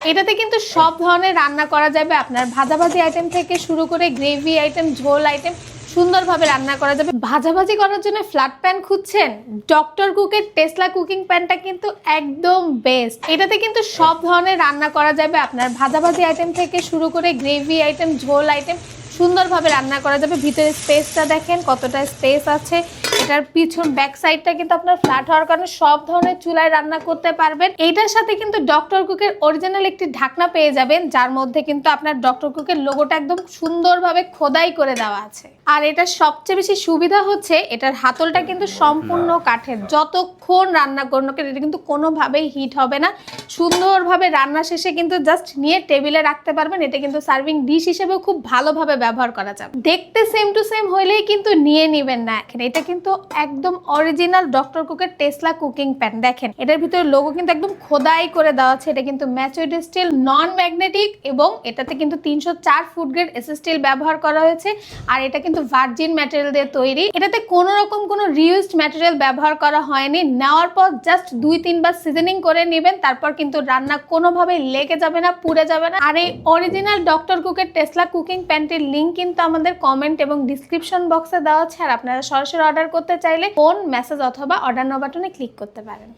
এটাতে কিন্তু সব ধরনের রান্না করা যাবে। আপনার ভাজাভাজি আইটেম থেকে শুরু করে গ্রেভি আইটেম ঝোল আইটেম সুন্দরভাবে রান্না করা যাবে। ভাজাভাজি করার জন্য ফ্ল্যাট প্যান খুঁজছেন? ডক্টর কুকের টেসলা কুকিং প্যানটা কিন্তু একদম বেস্ট এটাতে কিন্তু সব ধরনের রান্না করা যাবে। আপনার ভাজাভাজি আইটেম থেকে শুরু করে গ্রেভি আইটেম ঝোল আইটেম সুন্দরভাবে রান্না করা যাবে। ভিতরে স্পেসটা দেখেন কতটা স্পেস আছে। এটার পিছন ব্যাক সাইডটা কিন্তু আপনার ফ্ল্যাট হওয়ার কারণে সব ধরনের চুলায় রান্না করতে পারবেন। এইটার সাথে কিন্তু ডক্টর কুকের অরিজিনাল একটি ঢাকনা পেয়ে যাবেন যার মধ্যে কিন্তু আপনার ডক্টর কুকের লোগোটা একদম সুন্দরভাবে খোদাই করে দেওয়া আছে। আর এটার সবচেয়ে বেশি সুবিধা হচ্ছে এটার হাতলটা কিন্তু সম্পূর্ণ কাঠের। যতক্ষণ রান্না করুন কেন, এটা কিন্তু কোনোভাবেই হিট হবে না। সুন্দরভাবে রান্না শেষে কিন্তু জাস্ট নিয়ে টেবিলে রাখতে পারবেন। এটা কিন্তু সার্ভিং ডিশ হিসেবেও খুব ভালোভাবে ব্যবহার করা যাবে। দেখতে সেম টু সেম হইলেই কিন্তু নিয়ে নেবেন না। এখানে এটা কিন্তু একদম অরিজিনাল ডক্টর কুকের টেসলা কুকিং প্যান দেখেন, এটার ভিতরে লোগো কিন্তু একদম খোদাই করে দেওয়া আছে। এটা কিন্তু ম্যাচুইড স্টিল নন ম্যাগনেটিক এবং এটাতে কিন্তু তিনশো চার ফুট গ্রেড এস স্টিল ব্যবহার করা হয়েছে। আর এটা কিন্তু ভার্জিন ম্যাটেরিয়াল দিয়ে তৈরি। এটাতে কোনো রকম কোনো রিউজড ম্যাটেরিয়াল ব্যবহার করা হয়নি। নেওয়ার পর জাস্ট দুই তিনবার সিজনিং করে নেবেন। তারপর কিন্তু রান্না কোনোভাবেই লেগে যাবে না, পুড়ে যাবে না। আর এই অরিজিনাল ডক্টর কুকের টেসলা কুকিং প্যান্টের লিঙ্ক কিন্তু আমাদের কমেন্ট এবং ডিসক্রিপশন বক্সে দেওয়া আছে। আর আপনারা সরাসরি অর্ডার করতে চাইলে ফোন মেসেজ অথবা অর্ডার নো বাটনে ক্লিক করতে পারেন।